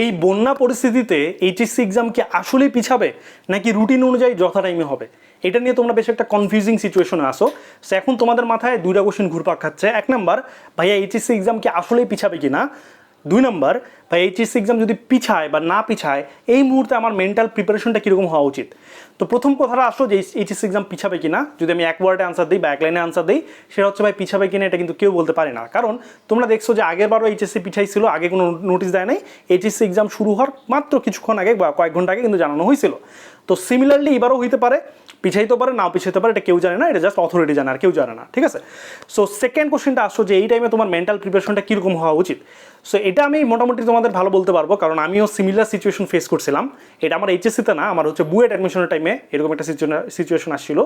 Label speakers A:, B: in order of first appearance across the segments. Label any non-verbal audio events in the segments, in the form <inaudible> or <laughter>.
A: এই বন্যা পরিস্থিতিতে এইচএসসি এক্সাম কি আসলেই পিছাবে? নাকি রুটিন অনুযায়ী যথা টাইমে হবে? এটা নিয়ে তোমরা বেশ একটা কনফিউজিং সিচুয়েশনে আসো সো এখন তোমাদের মাথায় দুইটা কোশ্চিন ঘুরপাক খাচ্ছে। এক নাম্বার ভাইয়া এইচএসসি এক্সাম কি আসলেই পিছাবে কি না দুই নম্বর বা এইচএসসি এক্সাম যদি পিছায় বা না পিছায়, এই মুহূর্তে আমার মেন্টাল প্রিপারেশনটা কীরকম হওয়া উচিত? তো প্রথম কথাটা আসলো যে এইচএসসি এক্সাম পিছাবে কিনা? যদি আমি এক ওয়ার্ডে আনসার দিই বা এক লাইনে আনসার দিই, সেটা হচ্ছে, ভাই, পিছাবে কিনা এটা কিন্তু কেউ বলতে পারে না। কারণ, তোমরা দেখছ যে আগের বারও এইচএসসি পিছাইছিল, আগে কোনো নোটিশ দেয় নাই। এইচএসসি এক্সাম শুরু হওয়ার মাত্র কিছুক্ষণ আগে বা কয়েক ঘণ্টা আগে কিন্তু জানানো হয়েছিল। তো সিমিলারলি এবারও হইতে পারে পিছাইতে পারে, নাও পিছাইতে পারে, এটা কেউ জানে না, এটা জাস্ট অথরিটি জানে, আর কেউ জানে না, ঠিক আছে? সো সেকেন্ড কোশ্চেনটা আসছো যে, এই টাইমে তোমার মেন্টাল প্রিপারেশনটা কীরকম হওয়া উচিত? সো এটা আমি মোটামুটি তোমাদের ভালো বলতে পারব, কারণ আমিও সিমিলার সিচুয়েশন ফেস করছিলাম। এটা আমার এইচএসসিতে না, আমার হচ্ছে বুয়েট অ্যাডমিশনের টাইমে এরকম একটা সিচুয়েশন আসছিল।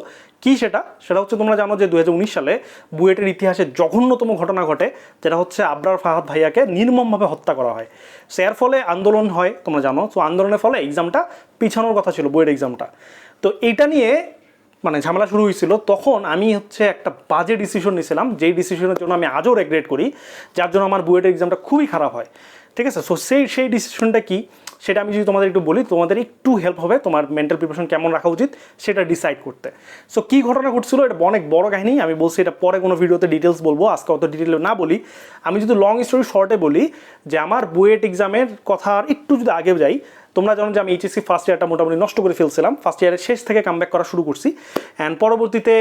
A: কি সেটা? সেটা হচ্ছে তোমরা জানো যে দু হাজার উনিশ সালে বুয়েটের ইতিহাসে জঘন্যতম ঘটনা ঘটে, যেটা হচ্ছে আবরার ফাহাদ ভাইয়াকে নির্মমভাবে হত্যা করা হয়। সো এর ফলে আন্দোলন হয়, তোমরা জানো। সো আন্দোলনের ফলে এক্সামটা পিছানোর কথা ছিল, বুয়েট এক্সামটা তো এইটা নিয়ে মানে ঝামেলা শুরু হয়েছিল, তখন আমি হচ্ছে একটা বাজে ডিসিশন নিয়েছিলাম, যেই ডিসিশনের জন্য আমি আজও রেগ্রেট করি, যার জন্য আমার বুয়েটের এক্সামটা খুবই খারাপ হয়। ঠিক আছে? সো সেই সেই ডিসিশনটা কি? সেটা আমি যদি তোমাদের একটু বলি, তোমাদের একটু হেল্প হবে, তোমার মেন্টাল প্রিপারেশন কেমন রাখা উচিত, সেটা ডিসাইড করতে। সো কী ঘটনা ঘটছিল? এটা অনেক বড় কাহিনী, আমি বলছি এটা পরে কোনো ভিডিওতে ডিটেলস বলব, আজকে অত ডিটেলে না বলি। আমি যদি লং স্টোরি শর্টে বলি, যে আমার বুয়েট এক্সামের কথা একটু যদি আগে যাই তোমরা জানো যে আমি এইচএসসি ফার্স্ট ইয়ারটা মোটামুটি নষ্ট করে ফেলছিলাম। ফার্স্ট ইয়ারের শেষ থেকে কামব্যাক করা শুরু করছি। অ্যান্ড পরবর্তীতে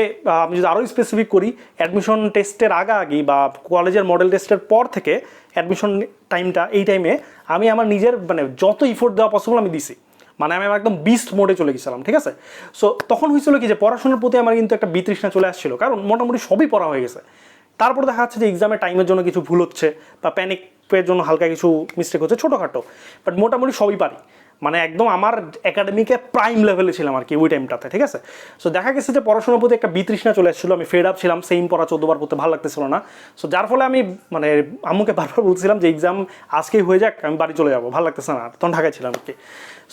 A: আমি যদি আরও স্পেসিফিক করি অ্যাডমিশন টেস্টের আগে বা কলেজের মডেল টেস্টের পর থেকে অ্যাডমিশন টাইমটা এই টাইমে আমি আমার নিজের মানে যত ইফোর্ট দেওয়া পসিবল আমি দিছি। মানে আমি একদম বিস্ট মোডে চলে গেছিলাম, ঠিক আছে? সো তখন হয়েছিল কি যে পড়াশোনার প্রতি আমার কিন্তু একটা বিতৃষ্ণা চলে আসছিল। কারণ মোটামুটি সবই পড়া হয়ে গেছে। তারপর দেখা যাচ্ছে যে এক্সামের টাইমের জন্য কিছু ভুল হচ্ছে বা প্যানিকের জন্য হালকা কিছু মিস্টেক হচ্ছে ছোটোখাটো। বাট মোটামুটি সবই পারি। মানে একদম আমার একাডেমিকে প্রাইম লেভেলে ছিলাম আর কি ওই টাইমটাতে ঠিক আছে? সো দেখা গেছে যে পড়াশোনার প্রতি একটা বিতৃষ্ণা চলে এসেছিল, আমি ফেড আপ ছিলাম সেম পড়া চোদ্দবার পড়তে ভালো লাগতেছিল না। সো যার ফলে আমি মানে আম্মুকে বারবার বলছিলাম যে এক্সাম আজকেই হয়ে যাক, আমি বাড়ি চলে যাব, ভালো লাগতেছে না, তখন ঢাকায় ছিলাম আর কি।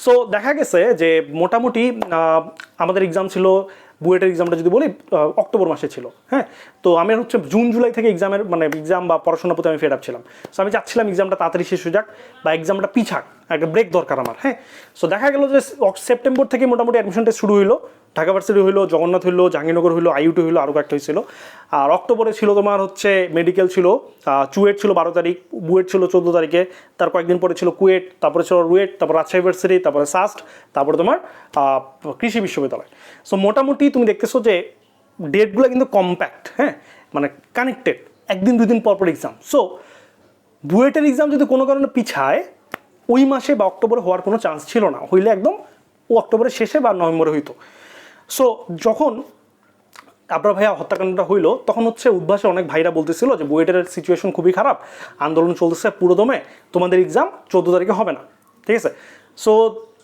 A: সো দেখা গেছে যে মোটামুটি আমাদের এক্সাম ছিল, বুয়েটের এক্সামটা যদি বলি অক্টোবর মাসে ছিল হ্যাঁ? তো আমি হচ্ছে জুন, জুলাই থেকে এক্সামের মানে এক্সাম বা পড়াশোনার প্রতি আমি ফেড আপ ছিলাম। সো আমি চাচ্ছিলাম এক্সামটা তাড়াতাড়ি শেষ হয়ে যাক বা এক্সামটা পিছাক। একটা ব্রেক দরকার আমার হ্যাঁ? সো দেখা গেল যে সেপ্টেম্বর থেকে মোটামুটি অ্যাডমিশন টেস্ট শুরু হইল, ঢাকা ভার্সিটি হইল, জগন্নাথ হইল, জাহাঙ্গীরনগর হইল আইউটি হইল আরও একটা হয়েছিল আর অক্টোবরে ছিল তোমার হচ্ছে মেডিকেল ছিল চুয়েট ছিল বারো তারিখ বুয়েট ছিল চোদ্দ তারিখে, তার কয়েকদিন পরে ছিল কুয়েট তারপরে ছিল রুয়েট তারপর রাজশাহী ভার্সিটি তারপরে সাস্ট তারপরে তোমার কৃষি বিশ্ববিদ্যালয়। সো মোটামুটি তুমি দেখতেছো যে ডেটগুলো কিন্তু কম্প্যাক্ট হ্যাঁ? মানে কানেক্টেড একদিন দুদিন পর পর এক্সাম সো বুয়েটের এক্সাম যদি কোনো কারণে পিছায় ওই মাসে বা অক্টোবরে হওয়ার কোনো চান্স ছিল না। হইলে একদম অক্টোবরের শেষে বা নভেম্বরে হইতো। সো যখন আপনার ভাইয়া হত্যাকাণ্ডটা হইল, তখন হচ্ছে উদ্ভাসে অনেক ভাইরা বলতেছিল যে, বুয়েটের সিচুয়েশন খুবই খারাপ। আন্দোলন চলতেছে পুরো দমে তোমাদের এক্সাম চোদ্দ তারিখে হবে না। ঠিক আছে? সো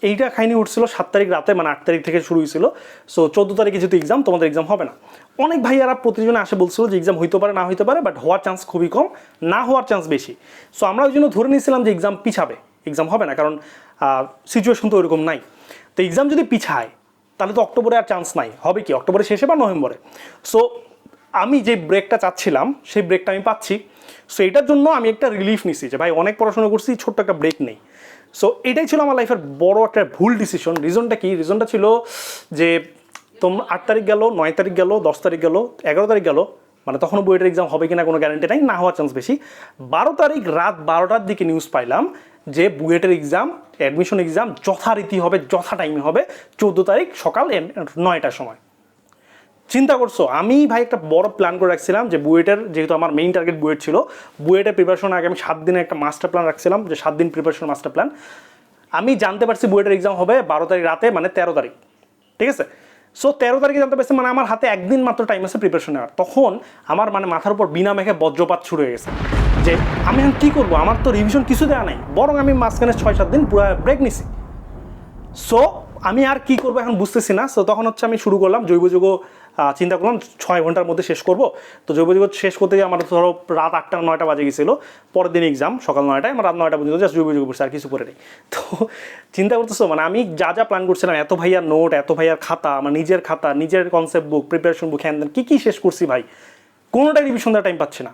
A: এইটা খাইনি উঠছিল সাত তারিখ রাতে মানে আট তারিখ থেকে শুরু হয়েছিল সো চোদ্দ তারিখে যেহেতু এক্সাম তোমাদের এক্সাম হবে না। অনেক ভাইয়ারা প্রতিজনে আসে বলছিল যে এক্সাম হইতে পারে, না হইতে পারে বাট হওয়ার চান্স খুবই কম, না হওয়ার চান্স বেশি। সো আমরা ওই জন্য ধরে নিয়েছিলাম যে এক্সাম পিছাবে। এক্সাম হবে না, কারণ সিচুয়েশন তো ওরকম নাই। তো এক্সাম যদি পিছায়, তাহলে তো অক্টোবরে আর চান্স নাই। হবে কি, অক্টোবরের শেষে বা নভেম্বরে? সো আমি যে ব্রেকটা চাচ্ছিলাম, সেই ব্রেকটা আমি পাচ্ছি। সো এটার জন্য আমি একটা রিলিফ নিছি যে, ভাই, অনেক পড়াশোনা করছি, ছোট্ট একটা ব্রেক নেই। সো এটাই ছিল আমার লাইফের বড় একটা ভুল ডিসিশন রিজনটা কি? রিজনটা ছিল যে তোমরা আট তারিখ গেল, নয় তারিখ গেল, দশ তারিখ গেল, এগারো তারিখ গেল মানে তখনও বুয়েটের এক্সাম হবে কিনা কোনো গ্যারান্টি নাই, না হওয়ার চান্স বেশি। বারো তারিখ রাত বারোটার দিকে নিউজ পাইলাম যে বুয়েটের এক্সাম অ্যাডমিশন এক্সাম যথারীতি হবে, যথা টাইমে হবে, চোদ্দ তারিখ সকাল নয়টার সময়। চিন্তা করছ, আমি ভাই একটা বড় প্ল্যান করে রাখছিলাম যে বুয়েটের যেহেতু আমার মেইন টার্গেট বুয়েট ছিল, বুয়েটের প্রিপারেশন আগে আমি সাত দিনের একটা মাস্টার প্ল্যান রাখছিলাম, যে সাত দিন প্রিপারেশন মাস্টার প্ল্যান আমি জানতে পারছি বুয়েটের এক্সাম হবে বারো তারিখ রাতে মানে তেরো তারিখ। ঠিক আছে? সো তেরো তারিখে জানতে পারছি মানে আমার হাতে একদিন মাত্র টাইম আছে প্রিপারেশন নেওয়ার। তখন আমার মানে মাথার উপর বিনা মেঘে বজ্রপাত শুরু হয়ে গেছে। যে আমি এখন কী করব? আমার তো রিভিশন কিছু দেওয়া নাই। বরং আমি মাঝখানে ছয় সাত দিন পুরো ব্রেক নিছি। সো আমি আর কি করব এখন বুঝতেছি না। সো তখন হচ্ছে আমি শুরু করলাম জৈব যুগ চিন্তা করলাম ছয় ঘণ্টার মধ্যে শেষ করব। তো জৈব যুগ শেষ করতে গিয়ে আমার ধরো রাত আটটা, নয়টা বাজে গেছিল। পরের দিন এক্সাম সকাল নয়টায়। আমার রাত নয়টা পর্যন্ত জাস্ট জৈব যুগ পড়ছে, আর কিছু করে নেই। <laughs> তো চিন্তা করতেছো মানে আমি যা যা প্ল্যান করছিলাম, এত ভাইয়ার নোট এত ভাইয়ার খাতা, আমার নিজের খাতা, নিজের কনসেপ্ট বুক প্রিপারেশন বুক হ্যান কী কী শেষ করছি ভাই? কোনোটাই রিভিশন দেওয়ার টাইম পাচ্ছি না।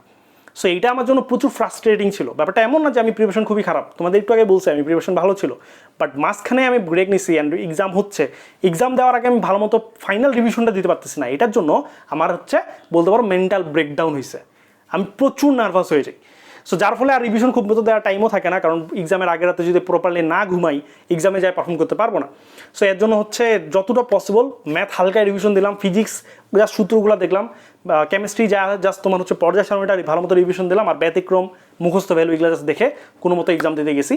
A: সো এইটা আমার জন্য প্রচুর ফ্রাস্ট্রেটিং ছিল। ব্যাপারটা এমন না যে আমি প্রিপারেশন খুবই খারাপ। তোমাদের একটু আগে বলছি, আমি প্রিপারেশন ভালো ছিল। বাট মাঝখানে আমি ব্রেক নিছি অ্যান্ড এক্সাম হচ্ছে। এক্সাম দেওয়ার আগে আমি ভালো মতো ফাইনাল রিভিশনটা দিতে পারতেছি না। এটার জন্য আমার হচ্ছে, বলতে পারো মেন্টাল ব্রেকডাউন হয়েছে আমি প্রচুর নার্ভাস হয়ে যাই। সো যার ফলে আর রিভিশন খুব মতো দেওয়ার টাইমও থাকে না, কারণ এক্সামের আগের রাতে যদি প্রপারলি না ঘুমাই এক্সামে যাই পারফর্ম করতে পারব না। সো এর জন্য হচ্ছে যতটা পসিবল ম্যাথ হালকা রিভিশন দিলাম ফিজিক্স যা সূত্রগুলো দেখলাম কেমিস্ট্রি যা জাস্ট তোমার হচ্ছে পর্যায় সারণীটা ভালো মতো রিভিশন দিলাম, আর ব্যতিক্রম, মুখস্থ ভ্যালু এগুলো জাস্ট দেখে কোনো মতো এক্সাম দিতে গেছি।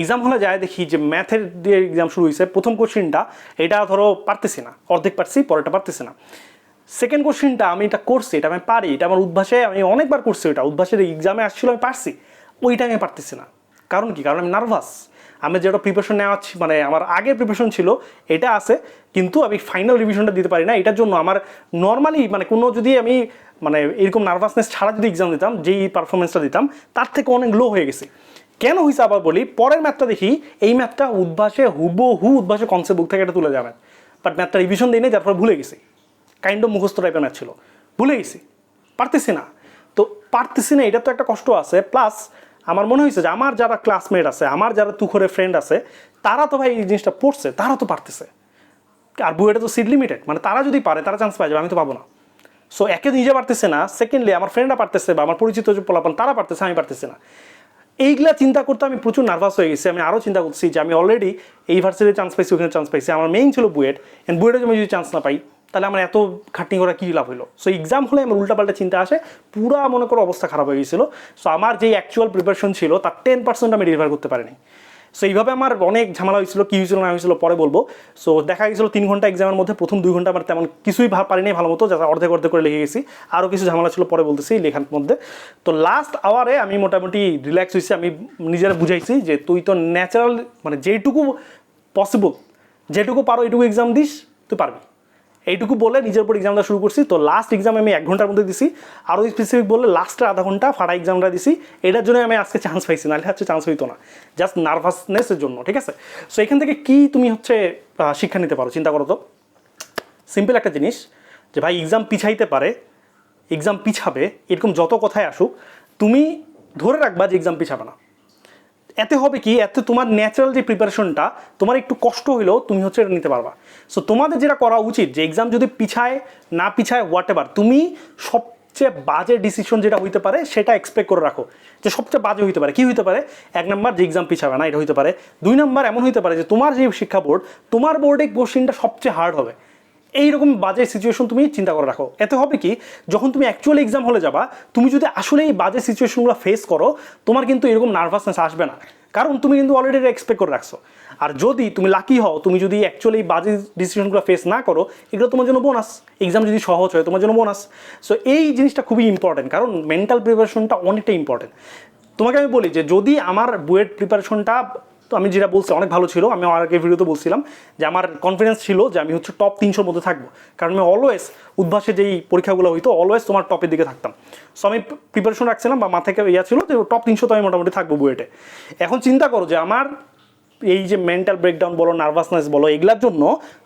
A: এক্সাম হলে যায় দেখি যে ম্যাথের দিয়ে এক্সাম শুরু হয়েছে প্রথম কোশ্চিনটা এটা ধরো পারতেছি না, অর্ধেক পারছি, পরেরটা পারতেছি না। সেকেন্ড কোশ্চেনটা আমি এটা করছি, এটা আমি পারি, এটা আমার উদ্ভাসে, আমি অনেকবার করছি ওটা উদ্ভাসের এক্সামে আসছিল, আমি পারছি। ওইটা আমি পারতেছি না। কারণ কি? কারণ আমি নার্ভাস আমি যেটা প্রিপারেশন নেওয়া মানে আমার আগের প্রিপারেশন ছিল, এটা আছে, কিন্তু আমি ফাইনাল রিভিশনটা দিতে পারি না। এটার জন্য আমার নর্মালি মানে কোনো যদি আমি মানে এরকম নার্ভাসনেস ছাড়া যদি এক্সাম দিতাম, যেই পারফরমেন্সটা দিতাম, তার থেকে অনেক লো হয়ে গেছে। কেন হয়েছে আবার বলি? পরের ম্যাথটা দেখি, এই ম্যাথটা উদ্ভাসে, হুবহু উদ্ভাসে কনসেপ্ট বুক থেকে এটা তুলে যাবে। বাট ম্যাথটা রিভিশন দিই নাই ফলে ভুলে গেছি। কাইন্ড অফ মুখস্থ টাইপের ম্যাচ ছিল। ভুলে গেছি। পারতেছি না। তো পারতেছি না, এটা তো একটা কষ্ট আছে। প্লাস আমার মনে হয়েছে যে আমার যারা ক্লাসমেট আছে, আমার যারা তুখরে ফ্রেন্ড আছে, তারা তো ভাই এই জিনিসটা পড়ছে, তারা তো পারতেছে। আর বুয়েটা তো সিট লিমিটেড মানে তারা যদি পারে, তারা চান্স পাই যাবে, আমি তো পাবো না। সো একে নিজে পারতেছে না সেকেন্ডলি আমার ফ্রেন্ডরা পারতেছে বা আমার পরিচিত যে পোলাপান, তারা পারতেছে, আমি পারতেছি না। এইগুলা চিন্তা করতে আমি প্রচুর নার্ভাস হয়ে গেছি। আমি আরও চিন্তা করছি যে আমি অলরেডি এই ভার্সিটিতে চান্স পাইছি, ওখানে চান্স পাইছি। আমার মেইন ছিল বুয়েট অ্যান্ড বুয়েটে আমি যদি চান্স না পাই তাহলে আমার এত খাটনি করা কী লাভ হলো সো এক্সাম হলে আমার উল্টাপাল্টা চিন্তা আসে, পুরা মনে করো অবস্থা খারাপ হয়ে গেছিল। সো আমার যে অ্যাকচুয়াল প্রিপারেশন ছিল, তার টেন পার্সেন্ট আমি ডেলিভার করতে পারিনি। সো এইভাবে আমার অনেক ঝামেলা হয়েছিল, কী হয়েছিল, না হয়েছিল, পরে বলব। সো দেখা গেছিল তিন ঘণ্টা এক্সামের মধ্যে, প্রথম দুই ঘণ্টা আমার তেমন কিছুই পারিনি ভালো মতো যাতে অর্ধেক অর্ধেক করে লিখে গেছি। আরও কিছু ঝামেলা ছিল, পরে বলতেছি লেখার মধ্যে। তো লাস্ট আওয়ারে আমি মোটামুটি রিল্যাক্স হয়েছি, আমি নিজেরা বুঝাইছি যে তুই তো ন্যাচারাল মানে যেইটুকু পসিবল যেটুকু পারো, এইটুকু এক্সাম দিস, তুই পারবি। এইটুকু বলে নিজের উপর এক্সামটা শুরু করছি। তো লাস্ট এক্সাম আমি এক ঘণ্টার মধ্যে দিছি। আরও স্পেসিফিক বললে লাস্টের আধা ঘণ্টা ফাটা এক্সামটা দিছি। এটার জন্য আমি আজকে চান্স পাইছি, নাহলে হচ্ছে চান্স হইতো না। জাস্ট নার্ভাসনেসের জন্য, ঠিক আছে? সো এখান থেকে কি তুমি হচ্ছে শিক্ষা নিতে পারো, চিন্তা করো তো। সিম্পল একটা জিনিস, যে ভাই এক্সাম পিছাইতে পারে এক্সাম পিছাবে, এরকম যত কথায় আসুক, তুমি ধরে রাখবা যে এক্সাম পিছাবে না। এতে হবে কি, এতে তোমার ন্যাচারাল যে প্রিপারেশনটা তোমার একটু কষ্ট হইলেও তুমি হচ্ছে এটা নিতে পারবা। সো তোমাদের যেটা করা উচিত, যে এক্সাম যদি পিছায়, না পিছায় হোয়াট এভার তুমি সবচেয়ে বাজে ডিসিশন যেটা হইতে পারে, সেটা এক্সপেক্ট করে রাখো। যে সবচেয়ে বাজে হইতে পারে, কি হইতে পারে? এক নম্বর যে এক্সাম পিছাবে না, এটা হইতে পারে। দুই নম্বর এমন হইতে পারে যে তোমার যে শিক্ষা বোর্ড তোমার বোর্ডে কোশ্চিনটা সবচেয়ে হার্ড হবে। এইরকম বাজে সিচুয়েশন তুমি চিন্তা করে রাখো। এতে হবে কি, যখন তুমি অ্যাকচুয়ালি এক্সাম হলে যাবা, তুমি যদি আসলে এই বাজে সিচুয়েশনগুলো ফেস করো, তোমার কিন্তু এরকম নার্ভাসনেস আসবে না। কারণ তুমি কিন্তু অলরেডি এক্সপেক্ট করে রাখছো। আর যদি তুমি লাকি হও, তুমি যদি অ্যাকচুয়ালি বাজে ডিসিশনগুলো ফেস না করো, এগুলো তোমার জন্য বোনাস এক্সাম যদি সহজ হয়, তোমার জন্য বোনাস সো এই জিনিসটা খুবই ইম্পর্টেন্ট কারণ মেন্টাল প্রিপারেশনটা অনেকটা ইম্পর্টেন্ট তোমাকে আমি বলি যে, যদি আমার বুয়েট প্রিপারেশনটা তো আমি যেটা বলছি, অনেক ভালো ছিল। আমি আগে ভিডিওতে বলছিলাম যে আমার কনফিডেন্স ছিল যে আমি হচ্ছে টপ তিনশোর মধ্যে থাকব। কারণ আমি অলওয়েজ উদ্ভাসে যেই পরীক্ষাগুলো হইতো অলওয়েজ তোমার টপের দিকে থাকতাম। সো আমি প্রিপারেশন রাখছিলাম বা মাথায় ইয়া ছিল যে টপ তিনশো তো আমি মোটামুটি থাকব বুয়েটে। এখন চিন্তা করো যে আমার এই যে মেন্টাল ব্রেকডাউন বলো নার্ভাসনেস বলো, এগুলার জন্য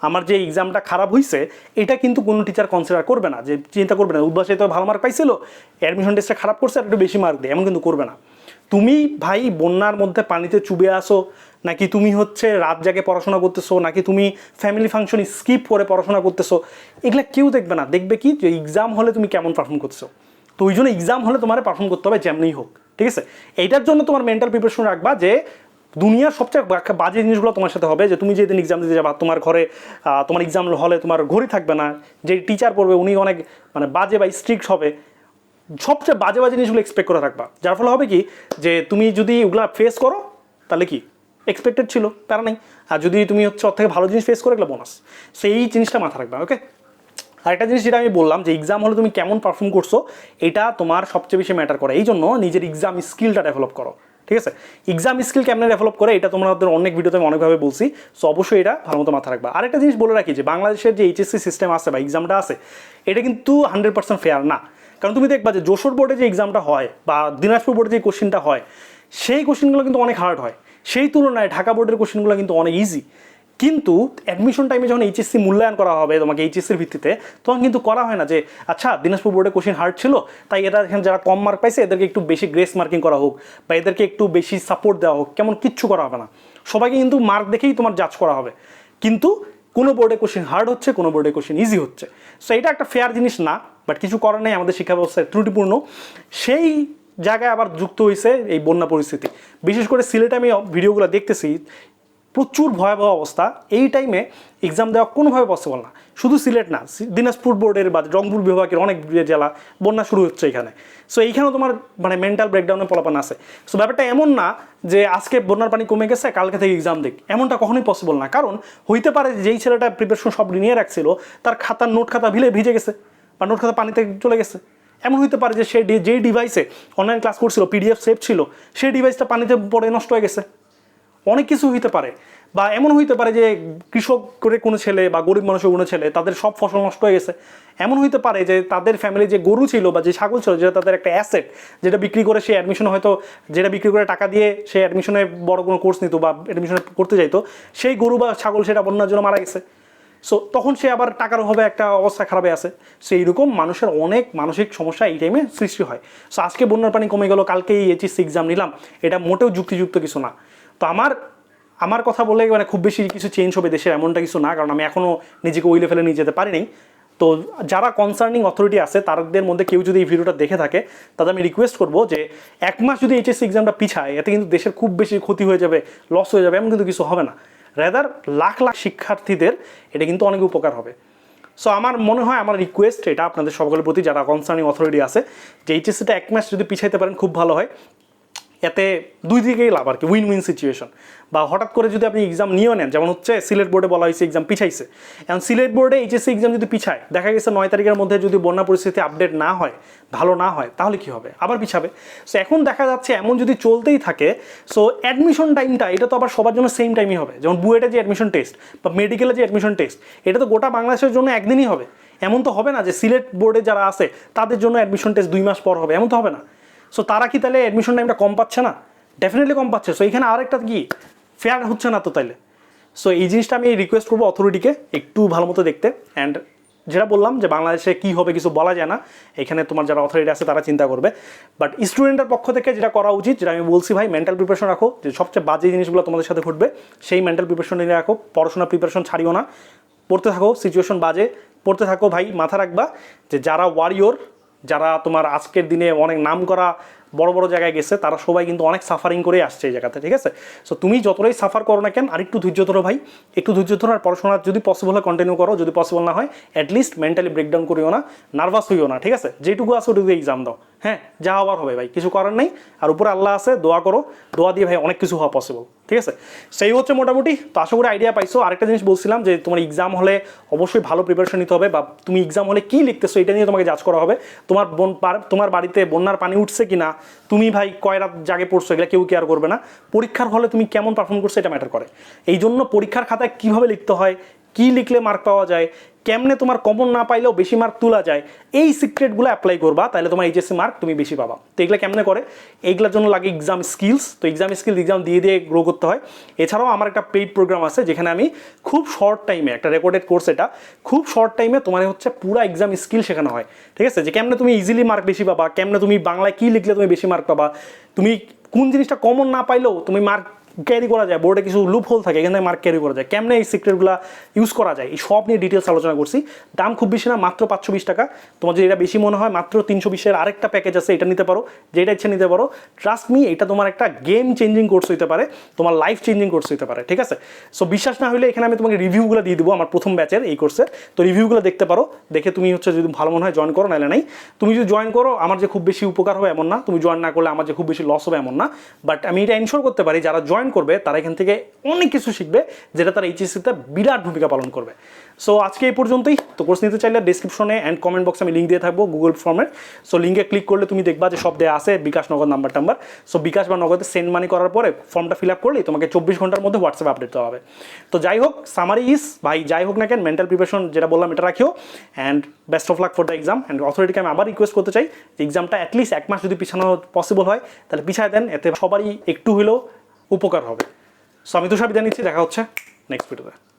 A: আমার যে এক্সামটা খারাপ হয়েছে এটা কিন্তু কোনো টিচার কনসিডার করবে না। যে চিন্তা করবে না, উদ্ভাসে তো ভালো মার্ক পাইছিল অ্যাডমিশন টেস্টে খারাপ করছে আর একটু বেশি মার্ক দেয় এমন কিন্তু করবে না। তুমি ভাই বন্যার মধ্যে পানিতে চুবে আসো, নাকি তুমি হচ্ছে রাত জাগে পড়াশোনা করতেছো, নাকি তুমি ফ্যামিলি ফাংশন স্কিপ করে পড়াশোনা করতেছো, এগুলো কেউ দেখবে না। দেখবে কি যে এক্সাম হলে তুমি কেমন পারফর্ম করছ তো ওই জন্য এক্সাম হলে তোমার পারফর্ম করতে হবে যেমনি হোক, ঠিক আছে? এইটার জন্য তোমার মেন্টাল প্রিপারেশন রাখবা যে দুনিয়ার সবচেয়ে বাজে জিনিসগুলো তোমার সাথে হবে, যে তুমি যেদিন এক্সাম দিতে যাবা, তোমার ঘরে তোমার এক্সাম হলে তোমার ঘড়ি থাকবে না, যে টিচার পড়বে, উনি অনেক মানে বাজে বা স্ট্রিক্ট হবে সবচেয়ে বাজে বাজে জিনিসগুলো এক্সপেক্ট করে রাখবা। যার ফলে হবে কি যে তুমি যদি ওগুলা ফেস করো, তাহলে কি? এক্সপেক্টেড ছিল, প্যারা নেই। আর যদি তুমি হচ্ছে ওর থেকে ভালো জিনিস ফেস করে গেলে বোনাস সেই জিনিসটা মাথা রাখবা ওকে আরেকটা জিনিস যেটা আমি বললাম যে এক্সাম হলে তুমি কেমন পারফর্ম করছ, এটা তোমার সবচেয়ে বেশি ম্যাটার করে। এই জন্য নিজের এক্সাম স্কিলটা ডেভেলপ করো, ঠিক আছে? এক্সাম স্কিল কেমনে ডেভেলপ করে, এটা তোমাদের অনেক ভিডিওতে আমি অনেকভাবে বলছি। সো অবশ্যই এটা ভালো মতো মাথা রাখবা। আরেকটা জিনিস বলে রাখি যে বাংলাদেশের যে এইচএসসি সিস্টেম আছে বা এক্সামটা আছে, এটা কিন্তু হান্ড্রেড পার্সেন্ট ফেয়ার না। কারণ তুমি দেখবা যে যশোর বোর্ডে যে এক্সামটা হয় বা দিনাজপুর বোর্ডে যে কোশ্চেনটা হয়, সেই কোশ্চেনগুলো কিন্তু অনেক হার্ড হয়। সেই তুলনায় ঢাকা বোর্ডের কোশ্চেনগুলো কিন্তু অনেক ইজি কিন্তু অ্যাডমিশন টাইমে যখন এইচএসসি মূল্যায়ন করা হবে তোমাকে এইচএসসির ভিত্তিতে, তখন কিন্তু করা হয় না যে আচ্ছা দিনাজপুর বোর্ডে কোশ্চিন হার্ড ছিল, তাই এরা এখানে যারা কম মার্ক পাইছে, এদেরকে একটু বেশি গ্রেস মার্কিং করা হোক বা এদেরকে একটু বেশি সাপোর্ট দেওয়া হোক, কেমন কিচ্ছু করা হবে না। সবাইকে কিন্তু মার্ক দেখেই তোমার জাজ করা হবে। কিন্তু কোনো বোর্ডে কোশ্চিন হার্ড হচ্ছে, কোনো বোর্ডে কোশ্চিন ইজি হচ্ছে। সো এটা একটা ফেয়ার জিনিস না বাট কিছু করার নেই, আমাদের শিক্ষা ব্যবস্থায় ত্রুটিপূর্ণ। সেই জায়গায় আবার যুক্ত হয়েছে এই বন্যা পরিস্থিতি। বিশেষ করে সিলেটে আমি ভিডিওগুলো দেখতেছি প্রচুর ভয়াবহ অবস্থা। এই টাইমে এক্সাম দেওয়া কোনোভাবে পসিবল না। শুধু সিলেট না দিনাজপুর বোর্ডের বা রংপুর বিভাগের অনেক জেলা বন্যা শুরু হচ্ছে এখানে। সো এইখানেও তোমার মানে মেন্টাল ব্রেকডাউনের পলাপান আছে। সো ব্যাপারটা এমন না যে আজকে বন্যার পানি কমে গেছে, কালকে থেকে এক্সাম দিক এমনটা কখনোই পসিবল না। কারণ হইতে পারে যেই ছেলেটা প্রিপারেশন সব নিয়ে রাখছিল, তার খাতার নোট খাতা ভিলে ভিজে গেছে বা নোট খাতা পানিতে চলে গেছে। এমন হইতে পারে যে সে যেই ডিভাইসে অনলাইন ক্লাস করছিল পিডিএফ সেভ ছিল, সেই ডিভাইসটা পানিতে পড়ে নষ্ট হয়ে গেছে। অনেক কিছু হইতে পারে বা এমন হইতে পারে যে কৃষক করে কোনো ছেলে বা গরিব মানুষের কোনো ছেলে, তাদের সব ফসল নষ্ট হয়ে গেছে। এমন হইতে পারে যে তাদের ফ্যামিলি যে গরু ছিল বা যে ছাগল ছিল, যেটা তাদের একটা অ্যাসেট যেটা বিক্রি করে সে অ্যাডমিশন হয়তো, যেটা বিক্রি করে টাকা দিয়ে সে অ্যাডমিশনে বড় কোনো কোর্স নিত বা অ্যাডমিশনে করতে যাইতো সেই গরু বা ছাগল সেটা বন্যার জন্য মারা গেছে। সো তখন সে আবার টাকার অভাবে একটা অবস্থা খারাপে আছে। সো এইরকম মানুষের অনেক মানসিক সমস্যা এই টাইমে সৃষ্টি হয়। সো আজকে বন্যার পানি কমে গেল কালকে এই এইচএসসি এক্সাম নিলাম। এটা মোটেও যুক্তিযুক্ত কিছু না। তো আমার আমার কথা বলে মানে খুব বেশি কিছু চেঞ্জ হবে দেশের এমনটা কিছু না, কারণ আমি এখনও নিজেকে ওই লেভেলে নিয়ে যেতে পারিনি। তো যারা কনসার্নিং অথরিটি আছে, তাদের মধ্যে কেউ যদি এই ভিডিওটা দেখে থাকে, তাদের আমি রিকোয়েস্ট করব যে এক মাস যদি এইচএসসি এক্সামটা পিছায়, এতে কিন্তু দেশের খুব বেশি ক্ষতি হয়ে যাবে লস হয়ে যাবে, এমন কিন্তু কিছু হবে না। রেদার লাখ লাখ শিক্ষার্থীদের এটা কিন্তু অনেক উপকার হবে। সো আমার মনে হয়, আমার রিকোয়েস্ট এটা আপনাদের সকলের প্রতি, যারা কনসার্নিং অথরিটি আছে, যে এইচএসসিটা এক মাস যদি পিছাইতে পারেন, খুব ভালো হয়। এতে দুই দিকেই লাভ আর কি উইন উইন সিচুয়েশন বা হঠাৎ করে যদি আপনি এক্সাম নিয়েও নেন, যেমন হচ্ছে সিলেট বোর্ডে বলা হয়েছে এক্সাম পিছাইছে। এখন সিলেট বোর্ডে এইচএসসি এক্সাম যদি পিছায়, দেখা গেছে নয় তারিখের মধ্যে যদি বন্যা পরিস্থিতি আপডেট না হয়, ভালো না হয়, তাহলে কি হবে? আবার পিছাবে। সো এখন দেখা যাচ্ছে এমন যদি চলতেই থাকে সো অ্যাডমিশন টাইমটা এটা তো আবার সবার জন্য সেম টাইমই হবে। যেমন বুয়েটে যে অ্যাডমিশন টেস্ট বা মেডিকেলে যে অ্যাডমিশন টেস্ট এটা তো গোটা বাংলাদেশের জন্য একদিনই হবে। এমন তো হবে না যে সিলেট বোর্ডে যারা আছে, তাদের জন্য অ্যাডমিশন টেস্ট দুই মাস পর হবে, এমন তো হবে না। সো তারা কি তাহলে অ্যাডমিশন টাইমটা কম পাচ্ছে না? ডেফিনেটলি কম পাচ্ছে। সো এখানে আরেকটা কি? ফেয়ার হচ্ছে না তো তাইলে? সো এই জিনিসটা আমি রিকোয়েস্ট করব অথরিটিকে একটু ভালো মতো দেখতে। অ্যান্ড যেটা বললাম যে, বাংলাদেশে কি হবে কিছু বলা যায় না, এখানে তোমার যারা অথরিটি আছে তারা চিন্তা করবে। বাট স্টুডেন্টের পক্ষ থেকে যেটা করা উচিত, যেটা আমি বলছি ভাই মেন্টাল প্রিপারেশন রাখো, যে সবচেয়ে বাজে জিনিসগুলো তোমাদের সাথে ঘটবে, সেই মেন্টাল প্রিপারেশন নিয়ে রাখো। পড়াশোনা প্রিপারেশন ছাড়িও না। পড়তে থাকো সিচুয়েশন বাজে। পড়তে থাকো ভাই, মাথা রাখবা যে যারা ওয়ারিওর যারা তোমার আজকের দিনে অনেক নাম করা বড় বড় জায়গায় গেছে, তারা সবাই কিন্তু অনেক সাফারিং করে আসছে এই জায়গাতে, ঠিক আছে? সো তুমি যতটাই সাফার করো না কেন আর একটু ধৈর্য ধরো ভাই, একটু ধৈর্য ধরো আর পড়াশোনা যদি পসিবল হয় কন্টিনিউ করো, যদি পসিবল না হয় অ্যাটলিস্ট মেন্টালি ব্রেকডাউন করিও না নার্ভাস হইও না, ঠিক আছে? যেটুকু আসো ওটুকু এক্সাম দাও। হ্যাঁ যা হওয়ার হবে ভাই, কিছু করার নেই। আর উপরে আল্লাহ আছে, দোয়া করো। দোয়া দিয়ে ভাই অনেক কিছু হওয়া পসিবল ঠিক আছে? সেই হচ্ছে মোটামুটি। তো আশা করি আইডিয়া পাইছো। আরেকটা জিনিস বলছিলাম যে তোমার এক্সাম হলে অবশ্যই ভালো প্রিপারেশন নিতে হবে বা তুমি এক্সাম হলে কী লিখতেছো এটা নিয়ে তোমাকে জাজ করা হবে। তোমার বোন তোমার বাড়িতে বন্যার পানি উঠছে কিনা, তুমি ভাই কয় রাত জাগে পড়ছো, এগুলো কেউ কেয়ার করবে না। পরীক্ষার হলে তুমি কেমন পারফর্ম করছ এটা ম্যাটার করে। এই জন্য পরীক্ষার খাতায় কীভাবে লিখতে হয় কী লিখলে মার্ক পাওয়া যায়, কেমনে তোমার কমন না পাইলেও বেশি মার্ক তোলা যায়, এই সিক্রেটগুলো অ্যাপ্লাই করবা তাহলে তোমার এইচএসসি মার্ক তুমি বেশি পাবা। তো এগুলো কেমনে করে? এইগুলোর জন্য লাগে এক্সাম স্কিলস তো এক্সাম স্কিল এক্সাম দিয়ে দিয়ে গ্রো করতে হয়। এছাড়াও আমার একটা পেইড প্রোগ্রাম আছে, যেখানে আমি খুব শর্ট টাইমে একটা রেকর্ডেড কোর্স এটা, খুব শর্ট টাইমে তোমার হচ্ছে পুরো এক্সাম স্কিল শেখানো হয়। ঠিক আছে? যে কেমনে তুমি ইজিলি মার্ক বেশি পাবা, কেমনে তুমি বাংলায় কী লিখলে তুমি বেশি মার্ক পাবা, তুমি কোন জিনিসটা কমন না পাইলেও তুমি মার্ক ক্যারি করা যায় বোর্ডে কিছু লুপ হোল থাকে, এখানে মার্ক ক্যারি করা যায়। কেমনে এই সিক্রেটগুলো ইউজ করা যায়? এই সব নিয়ে ডিটেলস আলোচনা করছি। দাম খুব বেশি না, মাত্র পাঁচশো বিশ টাকা। তোমার যদি এটা বেশি মনে হয়, মাত্র তিনশো বিশের আরেকটা প্যাকেজ আছে, এটা নিতে পারো। যেটা ইচ্ছে নিতে পারো। ট্রাস্ট মি এটা তোমার একটা গেম চেঞ্জিং কোর্স হইতে পারে। তোমার লাইফ চেঞ্জিং কোর্স হইতে পারে, ঠিক আছে? সো বিশ্বাস না হলে এখানে আমি তোমাকে রিভিউগুলো দিয়ে দেবো আমার প্রথম ব্যাচের এই কোর্সের তো রিভিউগুলো দেখতে পারো। দেখে তুমি হচ্ছে যদি ভালো মনে হয় জয়েন করো, নাহলে নাই। তুমি যদি জয়েন করো, আমার যে খুব বেশি উপকার হবে এমন না। তুমি জয়েন না করলে আমার যে খুব বেশি লস হবে এমন না। বাট আমি এটা এনশোর করতে পারি, যারা জয়েন করবে, তারা এখান থেকে অনেক কিছু শিখবে, যেটা তারা এইচএসসিতে বিরাট ভূমিকা পালন করবে। সো আজকে এই পর্যন্তই। তো কোর্স নিতে চাইলে ডিসক্রিপশনে অ্যান্ড কমেন্ট বক্সে আমি লিঙ্ক দিয়ে থাকব গুগল ফর্মের সো লিঙ্কে ক্লিক করলে তুমি দেখবা যে সব দেওয়া আছে, বিকাশ নগদ নাম্বার টাম্বার। সো বিকাশ বা নগদে সেন্ড মানি করার পরে ফর্মটা ফিল আপ করলেই তোমাকে চব্বিশ ঘণ্টার মধ্যে হোয়াটসঅ্যাপ আপডেট দেওয়া হবে। তো যাই হোক সামারি ইস ভাই, যাই হোক না কেন মেন্টাল প্রিপারেশন যেটা বললাম এটা রাখিও। And best of luck for the exam and অথরিটিকে আমি আবার রিকোয়েস্ট করতে চাই। যে এক্সামটা অ্যাটলিস্ট এক মাস যদি পিছানো পসিবল হয়, তাহলে পিছায় দেন। এতে সবারই একটু হলেও উপকার হবে। সো আমি তো সব জানিয়েছি দেখা হচ্ছে নেক্সট ভিডিওতে